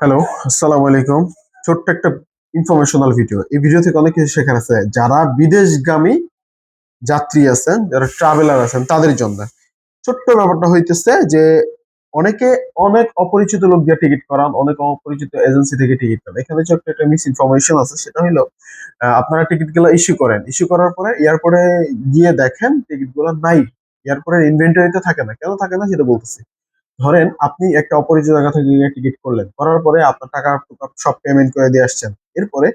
Hello আসসালামু আলাইকুম। ছোট্ট একটা ইনফরমেশনাল ভিডিও এই ভিডিও থেকে অনেক কিছু শেখার আছে। যারা বিদেশগামী যাত্রী আছেন, যারা ট্রাভেলার আছেন, তাদের জন্য। ছোট্ট ব্যাপারটা হইতেছে যে, অনেকে অনেক অপরিচিত লোক দিয়ে টিকিট করান, অনেক অপরিচিত এজেন্সি থেকে টিকিট করান এখানে ছোট্ট একটা মিস ইনফরমেশন আছে। সেটা হলো আপনারা টিকিটগুলো ইস্যু করেন। ইস্যু করার পরে এয়ারপোর্টে গিয়ে দেখেন টিকিটগুলো নাই। এয়ারপোর্টের ইনভেন্টরিতে থাকে না। কেন থাকে না সেটা বলতেছি। ধরেন আপনি একটা অপরিচিত জায়গা থেকে টিকিট করলেন, করার পরে আপনার টাকা সব পেমেন্ট করে দিয়ে আসছেন। এরপরে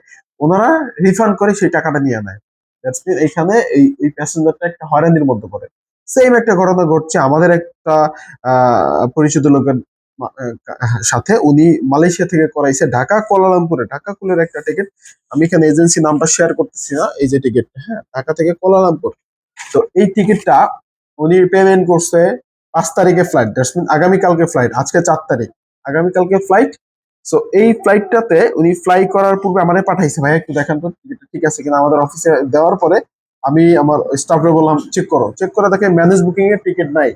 ওনারা রিফান্ড করে সেই টাকাটা নিয়ে নেয়। দ্যাটস মিন এখানে এই এই প্যাসেঞ্জারটা একটা হয়রানির মধ্যে পড়ে। সেম একটা ঘটনা ঘটছে আমাদের একটা পরিচিত লোকের সাথে। উনি মালয়েশিয়া থেকে করাইছে ঢাকা, কোলালামপুরে। ঢাকা কুলের একটা টিকিট আমি এখানে এজেন্সি নামটা শেয়ার করতেছি না, এই যে টিকিটটা হ্যাঁ? ঢাকা থেকে কোলালামপুর। তো এই টিকিটটা উনি পেমেন্ট করছে পাঁচ তারিখে ফ্লাইট দ্যাটস আগামীকালকে ফ্লাইট আজকে চার তারিখ। আগামীকালকে ফ্লাইট সো এই ফ্লাইটটাতে উনি ফ্লাই করার পূর্বে আমাদের পাঠাইছে। ভাই একটু দেখেন তো ঠিক আছে কিনা? আমাদের অফিসে দেওয়ার পরে আমি আমার স্টাফকে বললাম চেক করো চেক করে দেখে ম্যানেজ বুকিং এর টিকিট নাই।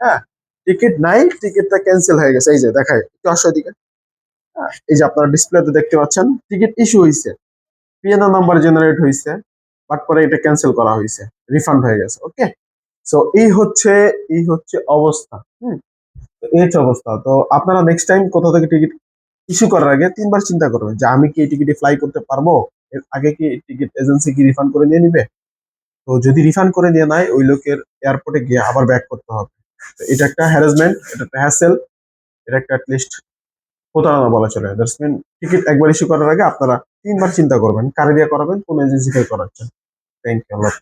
হ্যাঁ টিকিট নাই টিকিটটা ক্যান্সেল হয়ে গেছে। এই যে দেখায় একটু আসো এদিকে। হ্যাঁ, এই যে আপনারা ডিসপ্লেতে দেখতে পাচ্ছেন টিকিট ইস্যু হয়েছে পিএনও নাম্বার জেনারেট হয়েছে বাট পরে এটা ক্যান্সেল করা হয়েছে রিফান্ড হয়ে গেছে ওকে সো এই হচ্ছে এই হচ্ছে অবস্থা, হুম? এই হচ্ছে অবস্থা। তো আপনারা নেক্সট টাইম কোথা থেকে টিকিট ইস্যু করার আগে তিনবার চিন্তা করবেন যে আমি কি এই টিকিটে ফ্লাই করতে পারব? এর আগে কি টিকিট এজেন্সি কি রিফান্ড করে নিয়ে নিবে? তো যদি রিফান্ড করে নিয়ে নেয়, ওই লোকের এয়ারপোর্টে গিয়ে আবার ব্যাক করতে হবে। এটা একটা হ্যারাসমেন্ট এটা একটা হ্যাসেল এটা একটা অ্যাটলিস্ট প্রতারণা বলা চলে। দ্যাটস মিন টিকিট একবার ইস্যু করার আগে আপনারা তিনবার চিন্তা করবেন, কারে দিয়ে করাবেন, কোন এজেন্সি থেকে করাচ্ছেন। Thank you Allah